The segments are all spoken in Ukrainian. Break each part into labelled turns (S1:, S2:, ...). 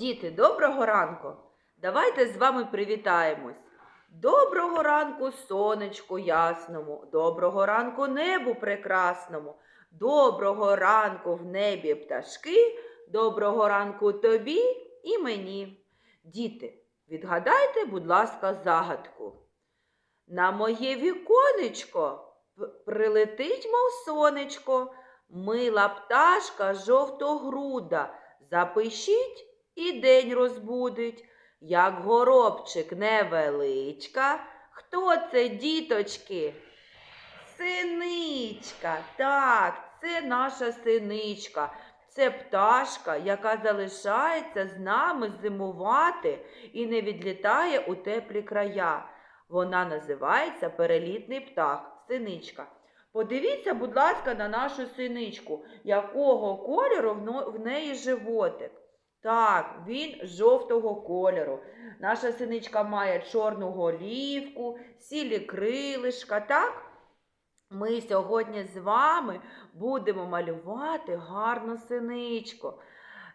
S1: Діти, доброго ранку! Давайте з вами привітаємось. Доброго ранку, сонечку ясному, доброго ранку небу прекрасному, доброго ранку в небі пташки, доброго ранку тобі і мені. Діти, відгадайте, будь ласка, загадку. На моє віконечко прилетить, мов сонечко, мила пташка жовтогруда, запишіть і день розбудить, як горобчик невеличка. Хто це, діточки? Синичка. Так, це наша синичка. Це пташка, яка залишається з нами зимувати і не відлітає у теплі края. Вона називається перелітний птах, синичка. Подивіться, будь ласка, на нашу синичку, якого кольору в неї животик. Так, він жовтого кольору. Наша синичка має чорну голівку, сілі крилишка, так? Ми сьогодні з вами будемо малювати гарну синичку.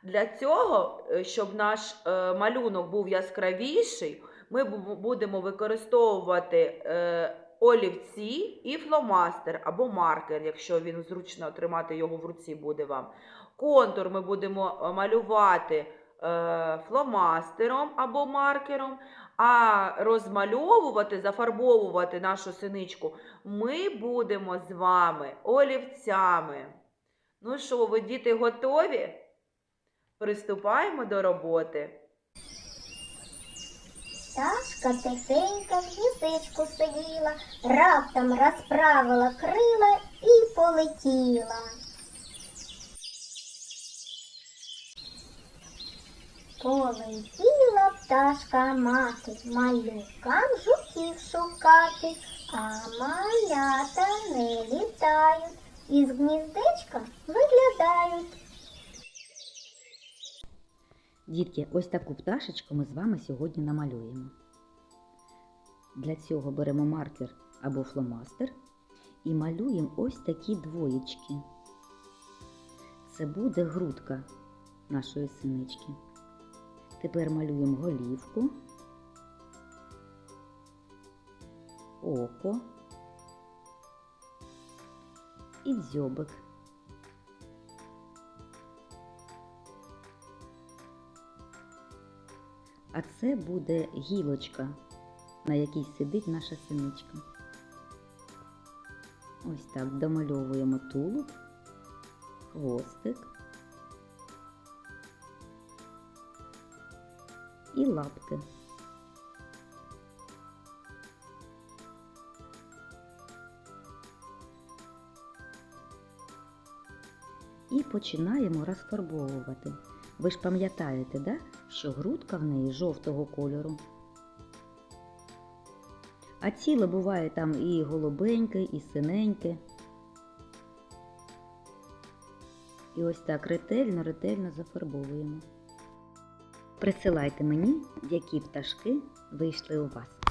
S1: Для цього, е, щоб наш е, малюнок був яскравіший, ми будемо використовувати е, олівці і фломастер або маркер, якщо він зручно тримати його в руці буде вам. Контур ми будемо е, малювати е, фломастером або маркером, а розмальовувати, зафарбовувати нашу синичку ми будемо з вами олівцями. Ну що, ви діти готові? Приступаємо до роботи.
S2: Пташка тихенька в гніздечку сиділа, раптом розправила крила і полетіла. Полетіла пташка мати, малюкам жуків шукати, а малята не літають, із гніздечка виглядають.
S3: Дітки, ось таку пташечку ми з вами сьогодні намалюємо. Для цього беремо маркер або фломастер і малюємо ось такі двоєчки. Це буде грудка нашої синички. Тепер малюємо голівку, око і дзьобик. А це буде гілочка, на якій сидить наша синичка. Ось так домальовуємо тулуб, хвостик і лапки. І починаємо розфарбовувати. Ви ж пам'ятаєте, да, що грудка в неї жовтого кольору. А тіло буває там і голубеньке, і синеньке. І ось так ретельно-ретельно зафарбовуємо. Присилайте мені, які пташки вийшли у вас.